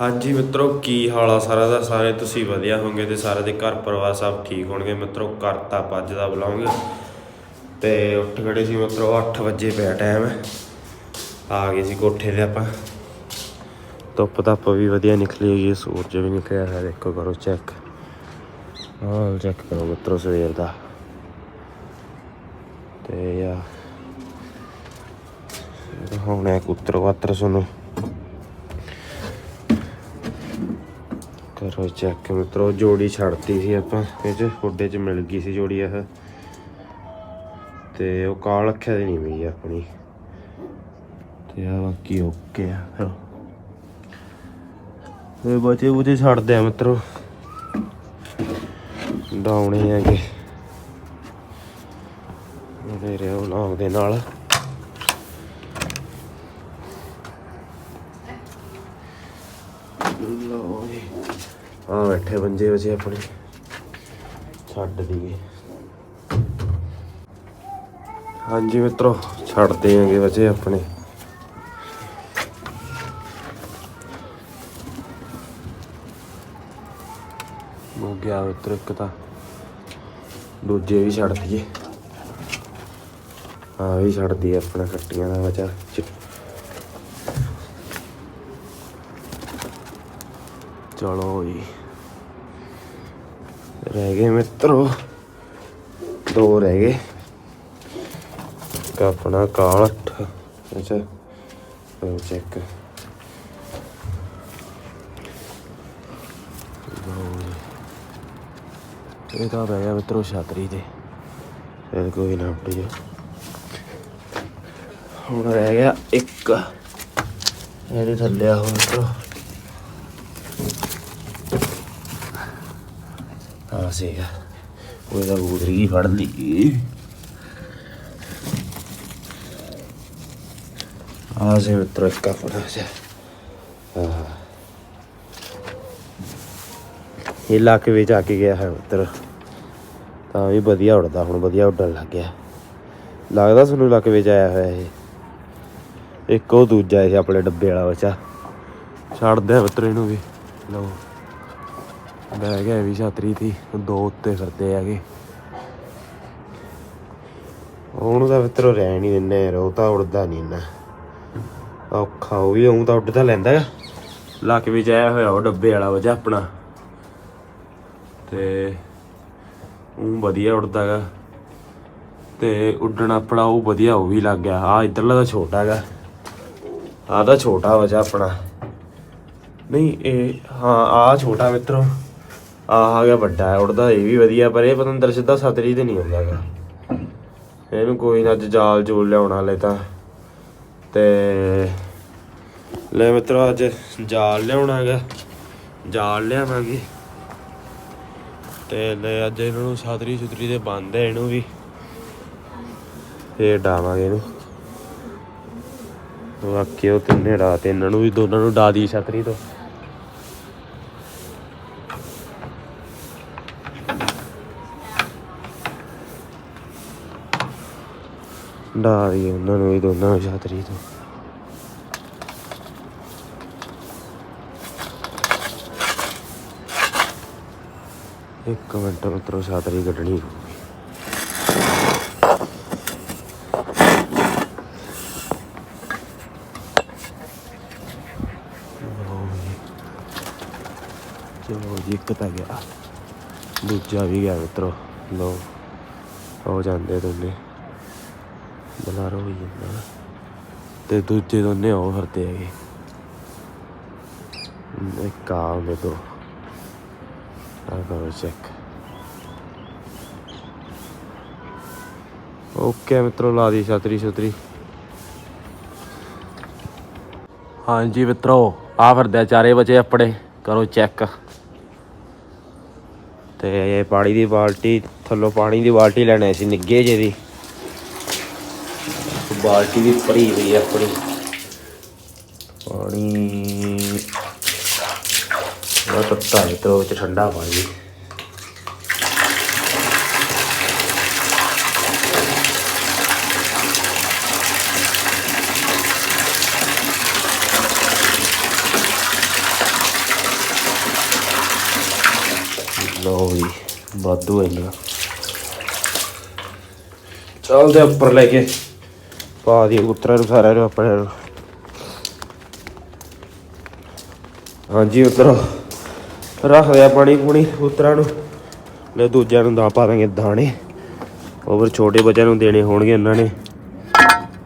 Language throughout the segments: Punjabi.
ਹਾਂਜੀ ਮਿੱਤਰੋ ਕੀ ਹਾਲ ਆ ਸਾਰਾ ਦਾ? ਸਾਰੇ ਤੁਸੀਂ ਵਧੀਆ ਹੋਵੋਗੇ ਤੇ ਸਾਰੇ ਦੇ ਘਰ ਪਰਿਵਾਰ ਸਭ ਠੀਕ ਹੋਣਗੇ? ਮਿੱਤਰੋ ਕਰਤਾ ਪੱਜ ਦਾ ਬੁਲਾਉਂਗੇ। ਤੇ ਉੱਠ ਖੜੇ ਸੀ ਮਿੱਤਰੋ 8 ਵਜੇ ਪਿਆ ਟਾਈਮ ਆ ਗਏ ਸੀ ਕੋਠੇ ਤੇ ਆਪਾਂ। ਧੁੱਪ ਧੱਪ ਵੀ ਵਧੀਆ ਨਿਕਲੀ ਹੈਗੀ ਹੈ, ਸੂਰਜ ਵੀ ਨਿਕਲਿਆ ਹੈ ਦੇਖੋ ਕਰੋ ਚੈੱਕ ਹਾਂ ਚੈੱਕ ਕਰੋ ਮਿੱਤਰੋ ਸਵੇਰ ਦਾ। ਤੇ ਯਾ ਹੁਣ ਇੱਕ ਉੱਤਰ ਵਾਤਰ ਸੁਣੋ। ਕਰੋ ਚੈੱਕ ਮਿੱਤਰੋ ਜੋੜੀ ਛੱਡਤੀ ਸੀ ਆਪਾਂ, ਇਹ ਚ ਖੁੱਡੇ ਚ ਮਿਲ ਗਈ ਸੀ ਜੋੜੀ ਇਹ। ਤੇ ਉਹ ਕਾਲ ਰੱਖਿਆ ਦੀ ਨਹੀਂ ਮਿਲੀ ਆਪਣੀ। ਤੇ ਆ ਬਾਕੀ ਓਕੇ ਆ ਫਿਰ। ਇਹ ਬਚੇ ਬੁਚੇ ਛੱਡਦੇ ਆ ਮਿੱਤਰੋ। ਡਾਉਣੇ ਹੈਗੇ। ਮੇਰੇ ਉਹ ਨਾਮ ਦੇ ਨਾਲ। ਲਓ ਆ ਬੈਠੇ ਬੰਜੇ ਵਜੇ ਆਪਣੇ। ਛੱਡ ਦੀਏ। ਹਾਂਜੀ ਮਿੱਤਰੋ ਛੱਡਦੇ ਆਂਗੇ ਵਜੇ ਆਪਣੇ। ਹੋ ਗਿਆ ਮਿੱਤਰ ਇੱਕ ਤਾਂ। ਦੂਜੇ ਵੀ ਛੱਡ ਦਈਏ ਆ ਵੀ ਛੱਡ ਦਈਏ ਆਪਣਾ ਖੱਟੀਆਂ ਦਾ ਬਚਾ ਚਲੋ ਜੀ। ਰਹਿ ਗਏ ਮਿੱਤਰੋ ਦੋ ਰਹਿ ਗਏ ਇੱਕ ਆਪਣਾ ਕਾਲ ਅੱਠ ਅੱਛਾ ਉਹ ਚੈੱਕ ਇਹ ਤਾਂ ਬਹਿ ਗਿਆ ਮਿੱਤਰੋ ਛਾਤਰੀ ਤੇ ਇਹ ਕੋਈ ਨਾ ਉੱਡ ਜਾ ਹੁਣ ਰਹਿ ਗਿਆ ਇੱਕ ਇਹਦੇ ਥੱਲੇ ਆ ਹੁਣ ਮਿੱਤਰੋ ਆ ਸੀਗਾ ਉਹਦਾ ਬੂਦਰੀ ਫੜ ਲਈ ਆ ਸੇ ਮਿੱਤਰੋ, ਇੱਕ ਆਪਣਾ ਸੇ ਇਹ ਲੱਕ ਵਿੱਚ ਆ ਕੇ ਗਿਆ ਹੈ ਮਿੱਤਰ। ਤਾਂ ਵੀ ਵਧੀਆ ਉੱਡਦਾ, ਹੁਣ ਵਧੀਆ ਉੱਡਣ ਲੱਗ ਗਿਆ। ਲੱਗਦਾ ਤੁਹਾਨੂੰ ਲੱਕ ਵਿੱਚ ਆਇਆ ਹੋਇਆ ਇਹ? ਇੱਕ ਉਹ ਦੂਜਾ ਇਹ ਆਪਣੇ ਡੱਬੇ ਵਾਲਾ ਬੱਚਾ। ਛੱਡਦੇ ਆ ਮਿੱਤਰ ਇਹਨੂੰ ਵੀ। ਲਓ। ਬਹਿ ਗਿਆ ਵੀ ਛਾਤਰੀ ਸੀ। ਦੋ ਉੱਤੇ ਫਿਰਦੇ ਹੈਗੇ। ਉਹਨੂੰ ਤਾਂ ਮਿੱਤਰੋ ਰਹਿ ਨਹੀਂ ਦਿੰਦੇ ਯਾਰ, ਉਹ ਤਾਂ ਉੜਦਾ ਨਹੀਂ ਇੰਨਾ। ਔਖਾ, ਉਹ ਵੀ ਉਹ ਤਾਂ ਉੱਡ ਤਾਂ ਲੈਂਦਾ ਆ। ਲੱਕ ਵੀ ਜਾਇਆ ਹੋਇਆ ਉਹ ਡੱਬੇ ਵਾਲਾ ਵਜਾ ਆਪਣਾ। ਤੇ ਉਹ ਵਧੀਆ ਉੱਡਦਾ ਗਾ। ਤੇ ਉੱਡਣ ਆਪਣਾ ਉਹ ਵਧੀਆ, ਉਹ ਵੀ ਲੱਗ ਗਿਆ। ਆ ਇਧਰਲਾ ਤਾਂ ਛੋਟਾ ਹੈਗਾ ਆ ਤਾਂ ਛੋਟਾ ਵਜਾ ਆਪਣਾ। ਨਹੀਂ, ਇਹ, ਹਾਂ ਆ ਛੋਟਾ ਮਿੱਤਰੋ। ਆ ਆ ਗਿਆ ਵੱਡਾ ਹੈ ਉੱਡਦਾ ਇਹ ਵੀ ਵਧੀਆ, ਪਰ ਇਹ ਪਤੰਦਰ ਸਿੱਧਾ ਸਤਰੀ ਤੇ ਨਹੀਂ ਆਉਂਦਾ ਹੈਗਾ। ਇਹਨੂੰ ਕੋਈ ਨਾ, ਅੱਜ ਜਾਲ ਜੂਲ ਲਿਆਉਣਾ ਲੈ ਤਾਂ। ਤੇ ਲੈ ਮਿੱਤਰੋ, ਅੱਜ ਜਾਲ ਲਿਆਉਣਾ ਹੈਗਾ। ਜਾਲ ਲਿਆਵਾਂਗੇ। ਤੇ ਲੈ ਅੱਜ ਇਹਨਾਂ ਨੂੰ ਛਾਤਰੀ ਸੁਤਰੀ ਤੇ ਬੰਦ ਹੈ ਇਹਨੂੰ ਵੀ। ਫੇਰ ਡਾਵਾਂਗੇ ਇਹਨੂੰ। ਬਾਕੀ ਉਹ ਤਿੰਨੇ ਤੇ ਇਹਨਾਂ ਨੂੰ ਵੀ, ਦੋਨਾਂ ਨੂੰ ਡਾ ਦੀ ਛਤਰੀ ਤੋਂ। ਡਾ ਦੀ ਉਹਨਾਂ ਨੂੰ ਵੀ ਦੋਨਾਂ ਨੂੰ ਛਤਰੀ ਤੋਂ। ਇੱਕ ਮਿੰਟ ਉਤਰੋ ਛਾਤਰੀ ਕੱਢਣੀ ਚਲੋ ਜੀ, ਇੱਕ ਤਾਂ ਗਿਆ। ਦੂਜਾ ਵੀ ਗਿਆ ਮਿੱਤਰੋ। ਲੋ ਹੋ ਜਾਂਦੇ ਦੋਨੇ। ਬਲਾਰੋ ਹੋਈ ਜਾਂਦਾ ਤੇ ਦੂਜੇ ਦੋਨੇ ਉਹ ਫਿਰਦੇ ਹੈਗੇ। ਇੱਕ ਆ ਉਹਨੇ ਦੋ ਆ ਕਰੋ ਚੈੱਕ ਓਕੇ ਮਿੱਤਰੋ, ਲਾ ਦੀ ਛਤਰੀ ਛਤਰੀ। ਹਾਂਜੀ ਮਿੱਤਰੋ ਆ ਫਿਰਦੇ ਚਾਰੇ ਵਜੇ ਆਪਣੇ। ਕਰੋ ਚੈੱਕ ਤੇ ਇਹ ਪਾਣੀ ਦੀ ਬਾਲਟੀ, ਥੱਲੋਂ ਪਾਣੀ ਦੀ ਬਾਲਟੀ ਲੈਣੀ ਸੀ ਨਿੱਗੇ ਜੇ ਦੀ। ਬਾਲਟੀ ਵੀ ਭਰੀ ਹੋਈ ਹੈ ਆਪਣੀ। ਪਾਣੀ। ਉਹ ਤੱਤਾ ਹੈ ਤੇ ਠੰਡਾ ਪਾਣੀ। ਲਓ ਵੀ ਵਾਧੂ ਇੰਨਾ ਚੱਲਦੇ ਉੱਪਰ ਲੈ ਕੇ। ਪਾ ਦੀ ਉਤਰਾਂ ਨੂੰ ਸਾਰਿਆਂ ਨੂੰ ਆਪਣੇ ਹਾਂਜੀ, ਉਤਰੋ। ਰੱਖਦੇ ਆ ਪਾਣੀ ਪੂਣੀ ਉਤਰਾਂ ਨੂੰ। ਲੈ ਦੂਜਿਆਂ ਨੂੰ ਦਾ ਪਾ ਦਾਂਗੇ ਦਾਣੇ। ਉਹ ਫਿਰ ਛੋਟੇ ਬੱਚਿਆਂ ਨੂੰ ਦੇਣੇ ਹੋਣਗੇ ਇਹਨਾਂ ਨੇ।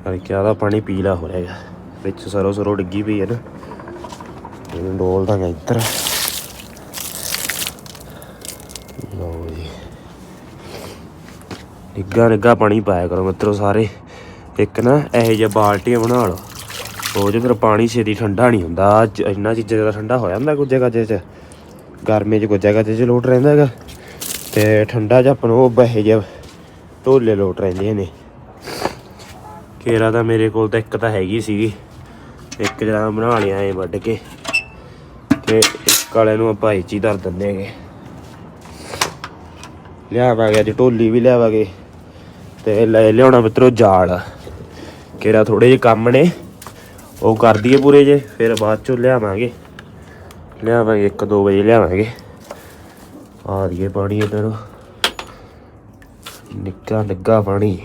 ਹਲਕਿਆ ਦਾ ਪਾਣੀ ਪੀਲਾ ਹੋ ਰਿਹਾ ਵਿੱਚ ਸਰੋ ਸਰੋ ਡਿੱਗੀ ਪਈ ਹੈ ਨਾ। ਇਹਨੂੰ ਡੋਲ ਦਾਂਗੇ ਇੱਧਰ। ਲਓ ਜੀ। ਨਿੱਘਾ ਨਿੱਘਾ ਪਾਣੀ ਪਾਇਆ ਕਰੋ ਮਿੱਤਰੋ ਸਾਰੇ। ਇੱਕ ਨਾ ਇਹੋ ਜਿਹਾ ਬਾਲਟੀਆਂ ਬਣਾ ਲਓ। ਉਹ ਜੇ ਫਿਰ ਪਾਣੀ ਛੇਤੀ ਠੰਡਾ ਨਹੀਂ ਹੁੰਦਾ। ਆਹ ਇੰਨਾ ਚੀਜ਼ਾਂ ਦਾ ਠੰਡਾ ਹੋ ਜਾਂਦਾ ਕੁਝ ਜਗ੍ਹਾ 'ਚ। ਗਰਮੀ 'ਚ ਕੁਝ ਜਗ੍ਹਾ 'ਚ ਲੋਟ ਰਹਿੰਦਾ ਹੈਗਾ। ਤੇ ਠੰਡਾ 'ਚ ਆਪਾਂ ਨੂੰ ਉਹ ਬਹੇ ਜਿਹਾ ਢੋਲੇ ਲੋਟ ਰਹਿੰਦੇ ਨੇ। ਕੇਰਾ ਤਾਂ ਮੇਰੇ ਕੋਲ ਤਾਂ ਇੱਕ ਤਾਂ ਹੈਗੀ ਸੀਗੀ। ਇੱਕ ਜਿਹੜਾ ਬਣਾ ਲਿਆ ਐ ਵੱਢ ਕੇ। ਤੇ ਇੱਕ ਵਾਲੇ ਨੂੰ ਆਪਾਂ ਇਹ ਧਰ ਦਿੰਦੇ ਹੈਗੇ। ਲਿਆਵਾਂਗੇ, ਅੱਜ ਢੋਲੀ ਵੀ ਲਿਆਵਾਂਗੇ। ਤੇ ਲੈ ਲਿਆਉਣਾ ਮਿੱਤਰੋ ਜਾਲ। ਕਿਹੜਾ ਥੋੜੇ ਜਿਹੇ ਕੰਮ ਨੇ, ਉਹ ਕਰ ਦਈਏ ਪੂਰੇ ਜੇ, ਫਿਰ ਬਾਅਦ ਚੋਂ ਲਿਆਵਾਂਗੇ। ਲਿਆਵਾਂਗੇ 1-2 ਵਜੇ ਲਿਆਵਾਂਗੇ। ਆ ਦੀਏ ਪਾਣੀ ਇਹਨਾਂ ਨਿੱਕਾ ਨਿੱਗਾ ਪਾਣੀ।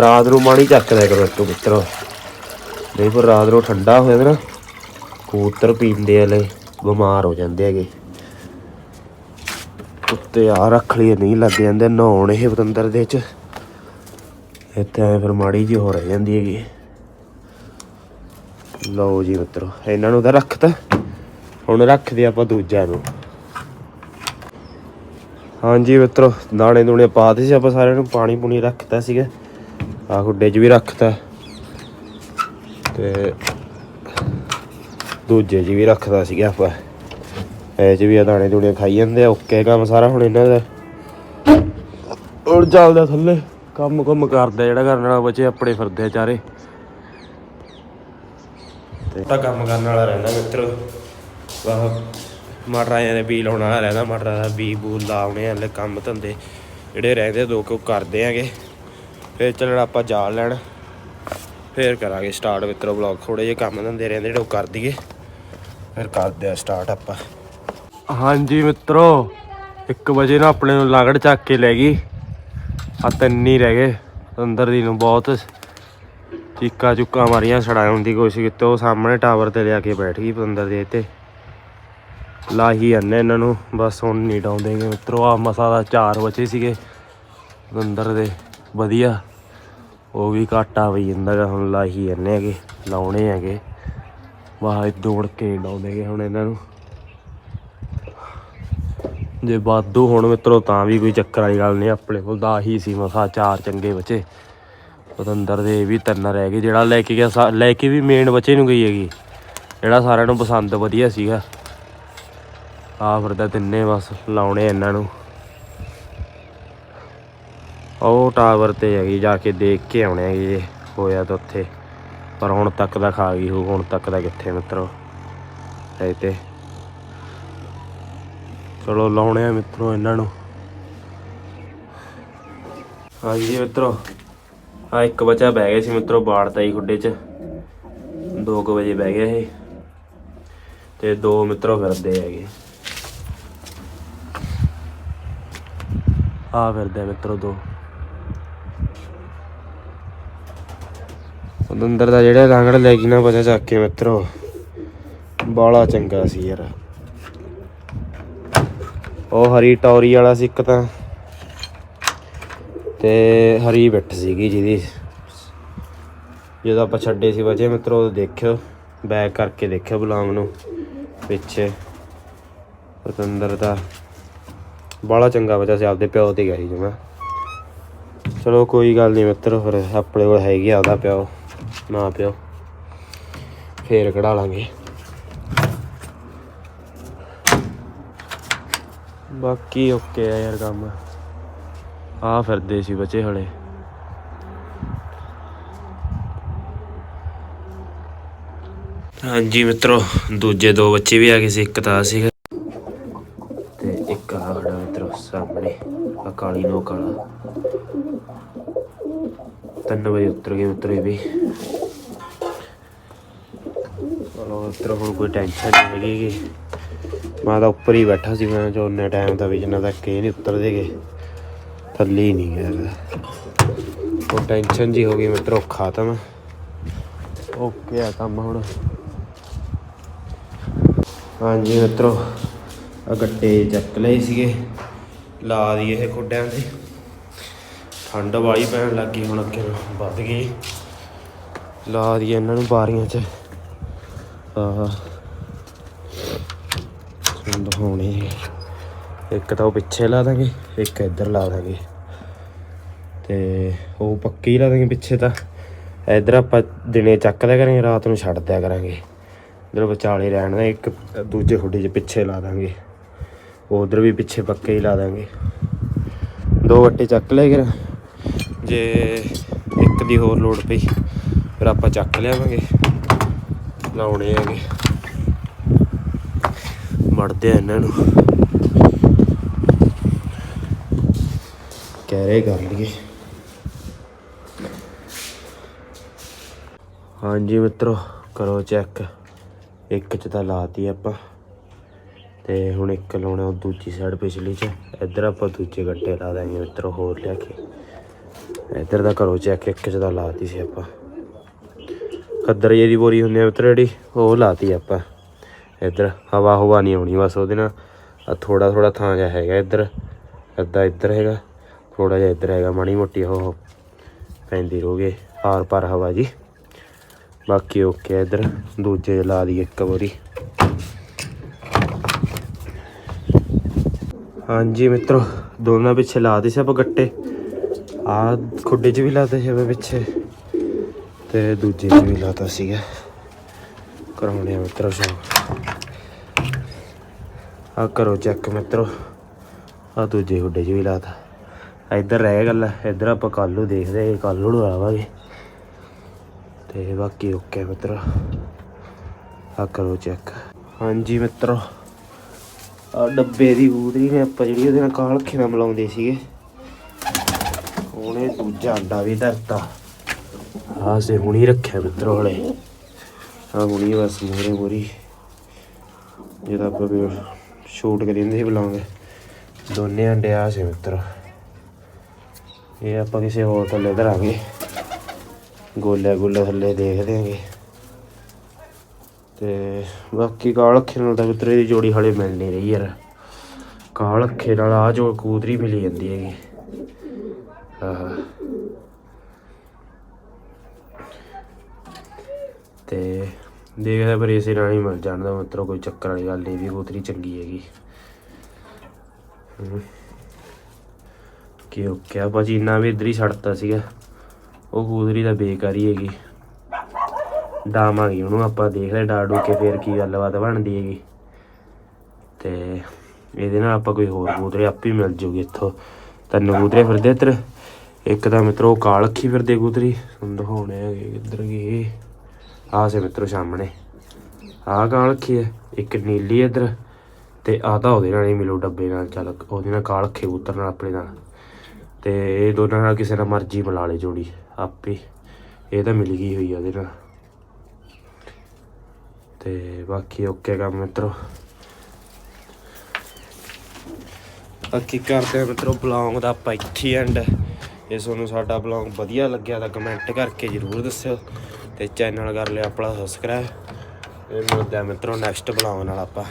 ਰਾਤ ਨੂੰ ਪਾਣੀ ਚੱਕ ਲਿਆ ਕਰੋ ਇੱਥੋਂ ਮਿੱਤਰੋ ਨਹੀਂ ਪਰ ਰਾਤ ਨੂੰ ਠੰਡਾ ਹੋ ਨਾ, ਕਬੂਤਰ ਪੀਂਦੇ ਵਾਲੇ ਬਿਮਾਰ ਹੋ ਜਾਂਦੇ ਹੈਗੇ। ਕੁੱਤੇ ਆ ਰੱਖ ਲਈ ਨਹੀਂ ਲੱਗ ਜਾਂਦੇ, ਨਹਾਉਣ ਇਹ ਪਤੰਦਰ ਦੇ ਵਿੱਚ। ਇੱਥੇ ਐ ਫਿਰ ਮਾੜੀ ਜੀ ਹੋ ਰਹਿ ਜਾਂਦੀ ਹੈਗੀ। ਲਓ ਜੀ ਮਿੱਤਰੋ, ਇਹਨਾਂ ਨੂੰ ਤਾਂ ਰੱਖਤਾ ਹੁਣ ਰੱਖਦੇ ਆਪਾਂ ਦੂਜਿਆਂ ਨੂੰ। ਹਾਂਜੀ ਮਿੱਤਰੋ, ਦਾਣੇ ਦੂਣੇ ਪਾਤੇ ਸੀ ਆਪਾਂ ਸਾਰਿਆਂ ਨੂੰ, ਪਾਣੀ ਪੂਣੀ ਰੱਖਤਾ ਸੀਗਾ। ਆ ਗੁੱਡੇ 'ਚ ਵੀ ਰੱਖਤਾ। ਤੇ ਦੂਜੇ 'ਚ ਵੀ ਰੱਖਦਾ ਸੀਗਾ ਆਪਾਂ। ਇਹ 'ਚ ਵੀ ਆ ਦਾਣੇ ਦੂਣੇ ਖਾਈ ਜਾਂਦੇ ਆ, ਓਕੇ ਕੰਮ ਸਾਰਾ ਹੁਣ ਇਹਨਾਂ ਦਾ। ਹੁਣ ਚੱਲਦਾ ਥੱਲੇ। ਕੰਮ ਕੰਮ ਕਰਦਾ ਜਿਹੜਾ ਕਰਨ ਵਾਲਾ ਬੱਚੇ ਆਪਣੇ ਫਿਰਦੇ ਆ ਚਾਰੇ। ਤੇ ਤਾਂ ਕੰਮ ਕਰਨ ਵਾਲਾ ਰਹਿੰਦਾ ਮਿੱਤਰੋ। ਵਾਹ ਮਟਰਾਂ ਦੇ ਬੀ ਲਾਉਣ ਵਾਲਾ ਰਹਿੰਦਾ ਮਟਰਾਂ ਦਾ ਬੀ ਬੂ ਲਾਉਣੇ ਵਾਲੇ ਕੰਮ ਧੰਦੇ ਜਿਹੜੇ ਰਹਿੰਦੇ ਦੋ ਕੁ ਕਰਦੇ ਆਂਗੇ। ਫਿਰ ਚੱਲਣਾ ਆਪਾਂ ਜਾਲ ਲੈਣ ਫੇਰ ਕਰਾਂਗੇ ਸਟਾਰਟ ਮਿੱਤਰੋ ਬਲੌਗ ਥੋੜੇ ਜਿਹੇ ਕੰਮ ਧੰਦੇ ਰਹਿੰਦੇ ਜਿਹੜੇ ਉਹ ਕਰ ਦਈਏ। ਫਿਰ ਕਰਦੇ ਆ ਸਟਾਰਟ ਆਪਾਂ। ਹਾਂਜੀ ਮਿੱਤਰੋ 1 ਵਜੇ ਨਾ ਆਪਣੇ ਨੂੰ ਲਾਗੜ ਚੱਕ ਕੇ ਲੈ ਗਈ। ਆ ਤਿੰਨ ਹੀ ਰਹਿ ਗਏ। ਅੰਦਰ ਦੀ ਨੂੰ ਬਹੁਤ ਚੀਕਾ ਚੁੱਕਾ ਮਾਰੀਆਂ ਛੜਾਉਣ ਦੀ ਕੋਸ਼ਿਸ਼ ਕੀਤੀ। ਉਹ ਸਾਹਮਣੇ ਟਾਵਰ ਤੇ ਲਿਆ ਕੇ ਬੈਠ ਗਈ ਅੰਦਰ ਦੇ ਤੇ। ਲਾਹੀ ਅੰਨੇ ਇਹਨਾਂ ਨੂੰ, ਬਸ ਹੁਣ ਨਹੀਂ ਡਾਉਂਦੇਗੇ ਮਿੱਤਰੋ ਆ ਮਸਾ ਦਾ ਚਾਰ ਬਚੇ ਸੀਗੇ ਅੰਦਰ ਦੇ, ਵਧੀਆ। ਉਹ ਵੀ ਘਾਟਾ ਪਈ ਜਾਂਦਾ ਗਾ ਹੁਣ ਲਾਹੀ ਅੰਨੇ ਹੈਗੇ, ਲਾਉਣੇ ਹੈਗੇ। ਵਾਹ ਦੌੜ ਕੇ ਡਾਉਂਦੇਗੇ ਹੁਣ ਇਹਨਾਂ ਨੂੰ। ਜੇ ਵਾਧੂ ਹੁਣ ਮਿੱਤਰੋ, ਤਾਂ ਵੀ ਕੋਈ ਚੱਕਰ ਵਾਲੀ ਗੱਲ ਨਹੀਂ, ਆਪਣੇ ਕੋਲ ਤਾਂ ਆਹੀ ਸੀ ਮਸਾ ਚਾਰ ਚੰਗੇ ਬੱਚੇ। ਪਤੰਦਰ ਦੇ ਵੀ ਤਿੰਨ ਰਹਿ ਗਏ, ਜਿਹੜਾ ਲੈ ਕੇ ਗਿਆ ਸਾ- ਲੈ ਕੇ ਵੀ ਮੇਨ ਬੱਚੇ ਨੂੰ ਗਈ ਹੈਗੀ। ਜਿਹੜਾ ਸਾਰਿਆਂ ਨੂੰ ਪਸੰਦ ਵਧੀਆ ਸੀਗਾ। ਆ ਫਿਰਦਾ ਤਿੰਨੇ ਬਸ, ਲਾਉਣੇ ਇਹਨਾਂ ਨੂੰ। ਉਹ ਟਾਵਰ ਤੇ ਹੈਗੀ, ਜਾ ਕੇ ਦੇਖ ਕੇ ਆਉਣੇ ਹੈਗੇ ਜੇ, ਹੋਇਆ ਤਾਂ ਉੱਥੇ। ਪਰ ਹੁਣ ਤੱਕ ਦਾ ਖਾ ਗਈ ਹੋ ਹੁਣ ਤੱਕ ਦਾ ਕਿੱਥੇ ਮਿੱਤਰੋ। ਇਹ ਤੇ ਚਲੋ ਲਾਉਣੇ ਆ ਮਿੱਤਰੋ ਇਹਨਾਂ ਨੂੰ। ਹਾਂਜੀ ਮਿੱਤਰੋ ਆ ਇੱਕ ਬੱਚਾ ਬਹਿ ਗਿਆ ਸੀ ਮਿੱਤਰੋ ਬਾੜਤਾ ਹੀ ਖੁੱਡੇ 'ਚ। 2 ਵਜੇ ਬਹਿ ਗਿਆ ਇਹ। ਤੇ ਦੋ ਮਿੱਤਰੋ ਫਿਰਦੇ ਹੈਗੇ। ਆ ਫਿਰਦੇ ਮਿੱਤਰੋ ਦੋ। ਉਹ ਅੰਦਰ ਦਾ ਜਿਹੜਾ ਲਾਂਗੜ ਲੈ ਗਈ ਨਾ ਬਚਾ ਚੱਕ ਕੇ ਮਿੱਤਰੋ ਬਾਲਾ ਚੰਗਾ ਸੀ ਯਾਰ। ਉਹ ਹਰੀ ਟੌਰੀ ਵਾਲਾ ਸੀ ਇੱਕ ਤਾਂ। ਤੇ ਹਰੀ ਬਿੱਟ ਸੀਗੀ ਜਿਹਦੀ। ਜਦੋਂ ਆਪਾਂ ਛੱਡੇ ਸੀ ਵਜੇ, ਮਿੱਤਰੋ ਦੇਖਿਓ। ਬੈਕ ਕਰਕੇ ਦੇਖਿਓ ਬਲੌਗ ਨੂੰ। ਪਿੱਛੇ। ਪਤੰਦਰ ਦਾ। ਬਾਲਾ ਚੰਗਾ ਬੱਚਾ ਸੀ, ਆਪਦੇ ਪਿਓ ਤੇ ਗਿਆ ਸੀ ਜਮਾ। ਚਲੋ ਕੋਈ ਗੱਲ ਨਹੀਂ ਮਿੱਤਰੋ, ਫਿਰ ਆਪਣੇ ਕੋਲ ਹੈਗੀ ਆਪਦਾ ਪਿਓ। ਨਾ ਪਿਓ। ਫੇਰ ਕਢਾ ਲਾਂਗੇ। ਬਾਕੀ ਓਕੇ ਆ ਯਾਰ ਕੰਮ। ਆ ਫਿਰਦੇ ਸੀ ਬੱਚੇ ਹਲੇ। ਹਾਂਜੀ ਮਿੱਤਰੋ, ਦੂਜੇ ਦੋ ਬੱਚੇ ਵੀ ਆ ਗਏ ਸੀ, ਇੱਕ ਤਾਂ ਆਹ ਸੀਗਾ। ਤੇ ਇੱਕ ਆ ਖੜਾ ਮਿੱਤਰੋ ਸਾਹਮਣੇ, ਆ ਕਾਲੀ ਨੋ ਕਾਲਾ ਤਿੰਨ ਵਜੇ ਉਤਰ ਗਏ ਮਿੱਤਰੋ ਇਹ ਵੀ। ਚਲੋ ਮਿੱਤਰੋ, ਹੁਣ ਕੋਈ ਟੈਨਸ਼ਨ ਨਹੀਂ ਹੈਗੀ ਮੈਂ ਤਾਂ ਉੱਪਰ ਹੀ ਬੈਠਾ ਸੀ, ਮੈਂ ਜੋ ਉਹਨੇ ਟਾਈਮ ਦਾ ਵੀ ਜਿੰਨਾ ਤੱਕ ਇਹ ਨਹੀਂ ਉਤਰਦੇ ਗਏ ਥੱਲੇ ਹੀ ਨਹੀਂ ਗਿਆ ਉਹ ਟੈਨਸ਼ਨ ਜੀ ਹੋ ਗਈ ਮਿੱਤਰੋ ਖਤਮ ਓਕੇ ਆ ਕੰਮ ਹੁਣ। ਹਾਂਜੀ ਮਿੱਤਰੋ ਆ ਗੱਟੇ ਚੱਕ ਲਏ ਸੀਗੇ। ਲਾ ਦਈਏ ਇਹ ਖੁੱਡਿਆਂ ਤੇ। ਠੰਡ ਵਾਲੀ ਪੈਣ ਲੱਗੀ ਹੁਣ ਅੱਗੇ ਵੱਧ ਗਈ। ਲਾ ਦੀ ਇਹਨਾਂ ਨੂੰ ਬਾਰੀਆਂ 'ਚ। ਆਹ। ਤੁਹਾਨੂੰ ਦਿਖਾਉਣੇ ਇੱਕ ਤਾਂ ਉਹ ਪਿੱਛੇ ਲਾ ਦਾਂਗੇ, ਇੱਕ ਇੱਧਰ ਲਾ ਦਾਂਗੇ। ਤੇ ਉਹ ਪੱਕੀ ਲਾ ਦਾਂਗੇ ਪਿੱਛੇ ਤਾਂ। ਇੱਧਰ ਆਪਾਂ ਦਿਨੇ ਚੱਕ ਲਿਆ ਕਰਾਂਗੇ, ਰਾਤ ਨੂੰ ਛੱਡ ਦਿਆ ਕਰਾਂਗੇ। ਇਧਰ ਵਿਚਾਲੇ ਰਹਿਣ ਦਾ ਇੱਕ ਦੂਜੇ ਖੁੱਡੇ 'ਚ ਪਿੱਛੇ ਲਾ ਦਾਂਗੇ। ਉਧਰ ਵੀ ਪਿੱਛੇ ਪੱਕੇ ਹੀ ਲਾ ਦਾਂਗੇ। ਦੋ ਵੱਟੇ ਚੱਕ ਲਏ ਕਰ ਜੇ ਇੱਕ ਦੀ ਹੋਰ ਲੋੜ ਪਈ, ਫਿਰ ਆਪਾਂ ਚੱਕ ਲਿਆਵਾਂਗੇ। ਲਾਉਣੇ ਹੈਗੇ। ਮੜਦੇ ਆ ਇਹਨਾਂ ਨੂੰ। ਕਹਿ ਕਰ ਲਈਏ। ਹਾਂਜੀ ਮਿੱਤਰੋ, ਕਰੋ ਚੈੱਕ ਇੱਕ ਚ ਤਾਂ ਲਾਤੀ ਆਪਾਂ। ਤੇ ਹੁਣ ਇੱਕ ਲਾਉਣਾ ਉਹ ਦੂਜੀ ਸਾਈਡ ਪਿਛਲੀ ਚ। ਇੱਧਰ ਆਪਾਂ ਦੂਜੇ ਗੱਟੇ ਲਾ ਦਾਂਗੇ ਮਿੱਤਰੋ, ਹੋਰ ਲਿਆ ਕੇ। ਇੱਧਰ ਦਾ ਕਰੋ ਚੈੱਕ ਇੱਕ ਚ ਤਾਂ ਲਾਤੀ ਸੀ ਆਪਾਂ। ਖੱਦਰ ਜਿਹੜੀ ਬੋਰੀ ਹੁੰਦੀ ਆ ਮਿੱਤਰ ਜਿਹੜੀ, ਉਹ ਲਾਤੀ ਆਪਾਂ। ਇੱਧਰ ਹਵਾ ਹਵਾ ਨਹੀਂ ਆਉਣੀ ਬਸ ਉਹਦੇ ਨਾਲ। ਆ ਥੋੜਾ ਥੋੜਾ ਥਾਂ ਜਿਹਾ ਹੈਗਾ ਇੱਧਰ। ਅੱਧਾ ਇੱਧਰ ਹੈਗਾ ਥੋੜਾ ਜਿਹਾ ਇੱਧਰ ਹੈਗਾ, ਮਾੜੀ ਮੋਟੀ ਉਹ ਪੈਂਦੀ ਰਹੂਗੀ ਆਰ ਪਾਰ ਹਵਾ ਜੀ। ਬਾਕੀ ਓਕੇ ਇੱਧਰ, ਦੂਜੇ 'ਚ ਲਾ ਦੀ ਇੱਕ ਵਾਰੀ। ਹਾਂਜੀ ਮਿੱਤਰੋ, ਦੋਨਾਂ ਪਿੱਛੇ ਲਾ ਦੇ ਸੀ ਆਪਾਂ ਗੱਟੇ। ਆ ਖੁੱਡੇ 'ਚ ਵੀ ਲਾਤੇ ਸੀ ਆਪਾਂ ਪਿੱਛੇ ਤੇ ਦੂਜੇ 'ਚ ਵੀ ਲਾਤਾ ਸੀਗਾ। ਕਰਾਉਣੇ ਆ ਮਿੱਤਰੋ ਸ਼ਾਮ। ਆ ਕਰੋ ਚੈੱਕ ਮਿੱਤਰੋ। ਆ ਦੂਜੇ ਖੁੱਡੇ 'ਚ ਵੀ ਲਾਤਾ। ਇੱਧਰ ਰਹਿ ਗੱਲ ਇੱਧਰ ਆਪਾਂ ਕੱਲ ਨੂੰ ਦੇਖਦੇ ਕੱਲ ਨੂੰ ਆਵਾਂਗੇ ਤੇ ਬਾਕੀ ਓਕੇ ਮਿੱਤਰੋ। ਆ ਕਰੋ ਚੈੱਕ ਹਾਂਜੀ ਮਿੱਤਰੋ ਆ ਡੱਬੇ ਦੀ ਬੂਦਰੀ ਨੇ ਆਪਾਂ ਜਿਹੜੀ ਉਹਦੇ ਨਾਲ ਕਾਲ ਖੇਨਾ ਮਿਲਾਉਂਦੇ ਸੀਗੇ। ਹੁਣੇ ਦੂਜਾ ਅੰਡਾ ਵੀ ਧਰਤਾ। ਆ ਸੇ ਹੁਣੀ ਰੱਖਿਆ ਮਿੱਤਰੋ ਹਲੇ। ਆ ਹੁਣੀ ਬਸ ਮੋਰੇ ਮੋਰੀ ਜਿਹਦਾ ਆਪਾਂ ਵੀ ਸ਼ੂਟ ਕਰੀ ਜਾਂਦੇ ਸੀ ਬੁਲਾਉਂਦੇ ਦੋਨੇ ਅੰਡੇ ਆ ਸੀ ਮਿੱਤਰੋ। ਇਹ ਆਪਾਂ ਕਿਸੇ ਹੋਰ ਥੱਲੇ ਧਰਾਂਗੇ। ਗੋਲੇ ਗੋਲੇ ਥੱਲੇ ਦੇਖਦੇ ਆਂਗੇ। ਤੇ ਬਾਕੀ ਕਾਲ ਅੱਖੇ ਨਾਲ ਤਾਂ ਮਿੱਤਰੇ ਦੀ ਜੋੜੀ ਹਲੇ ਮਿਲ ਨਹੀਂ ਰਹੀ ਯਾਰ। ਕਾਲ ਅੱਖੇ ਨਾਲ ਆ ਜੋ ਕੂਦਰੀ ਮਿਲੀ ਜਾਂਦੀ ਹੈਗੀ। ਆਹ। ਤੇ ਦੇਖਦਾ ਪਰ ਇਸੇ ਨਾਲ ਹੀ ਮਿਲ ਜਾਣਦਾ ਮਤਲਬ ਕੋਈ ਚੱਕਰ ਵਾਲੀ ਗੱਲ ਨਹੀਂ ਵੀ ਕੂਦਰੀ ਚੰਗੀ ਹੈਗੀ। ਕਿ ਓਕੇ ਆ ਭਾਜੀ ਇੰਨਾ ਵੀ ਇੱਧਰ ਹੀ ਛੱਡਤਾ ਸੀਗਾ। ਉਹ ਕੂਦਰੀ ਦਾ ਬੇਕਾਰੀ ਹੈਗੀ। ਡਾਵਾਂਗੇ ਉਹਨੂੰ ਆਪਾਂ ਦੇਖਦੇ ਲੈ ਡਾਡੂ ਕੇ ਫੇਰ ਕੀ ਗੱਲਬਾਤ ਬਣਦੀ ਹੈਗੀ। ਤੇ ਇਹਦੇ ਨਾਲ ਆਪਾਂ ਕੋਈ ਹੋਰ ਕੂਤਰੇ ਆਪੇ ਮਿਲ ਜੂਗੀ ਇੱਥੋਂ। ਤਿੰਨ ਕੂਤਰੇ ਫਿਰਦੇ ਇੱਧਰ। ਇੱਕ ਤਾਂ ਮਿੱਤਰੋ ਕਾਲ ਅੱਖੀ ਫਿਰਦੇ ਕਬੂਤਰੀ। ਤੁਹਾਨੂੰ ਦਿਖਾਉਣੇ ਹੈਗੇ ਕਿੱਧਰ ਗਏ। ਆਹ ਸੇ ਮਿੱਤਰੋ ਸਾਹਮਣੇ। ਆਹ ਕਾਲ ਅੱਖੀ ਹੈ, ਇੱਕ ਨੀਲੀ ਇੱਧਰ, ਤੇ ਆਹ ਤਾਂ ਉਹਦੇ ਨਾਲ ਹੀ ਮਿਲੋ ਡੱਬੇ ਨਾਲ, ਚੱਲ ਉਹਦੇ ਨਾਲ ਕਾਲ ਅੱਖੇ ਕਬੂਤਰ ਨਾਲ ਆਪਣੇ ਨਾਲ। ਤੇ ਇਹ ਦੋਨਾਂ ਨਾਲ ਕਿਸੇ ਨਾਲ ਮਰਜ਼ੀ ਮਿਲਾ ਲੇ ਜੋੜੀ, ਆਪੇ। ਇਹ ਤਾਂ ਮਿਲ ਗਈ ਹੋਈ ਆ ਉਹਦੇ ਨਾਲ। ਤੇ ਬਾਕੀ ਓਕੇ ਕੰਮ ਮਿੱਤਰੋ। ਬਾਕੀ ਕਰਦੇ ਆ ਮਿੱਤਰੋ ਬਲੌਗ ਦਾ ਆਪਾਂ ਇੱਥੇ ਐਂਡ ਜੇ ਤੁਹਾਨੂੰ ਸਾਡਾ ਬਲੌਗ ਵਧੀਆ ਲੱਗਿਆ ਤਾਂ ਕਮੈਂਟ ਕਰਕੇ ਜਰੂਰ ਦੱਸਿਓ। ਤੇ ਚੈਨਲ ਕਰ ਲਿਓ ਆਪਣਾ ਸਬਸਕ੍ਰਾਈਬ ਇਹ ਮਿਲਦੇ ਆ ਮਿੱਤਰੋ ਨੈਕਸਟ ਬਲੌਗ ਨਾਲ ਆਪਾਂ।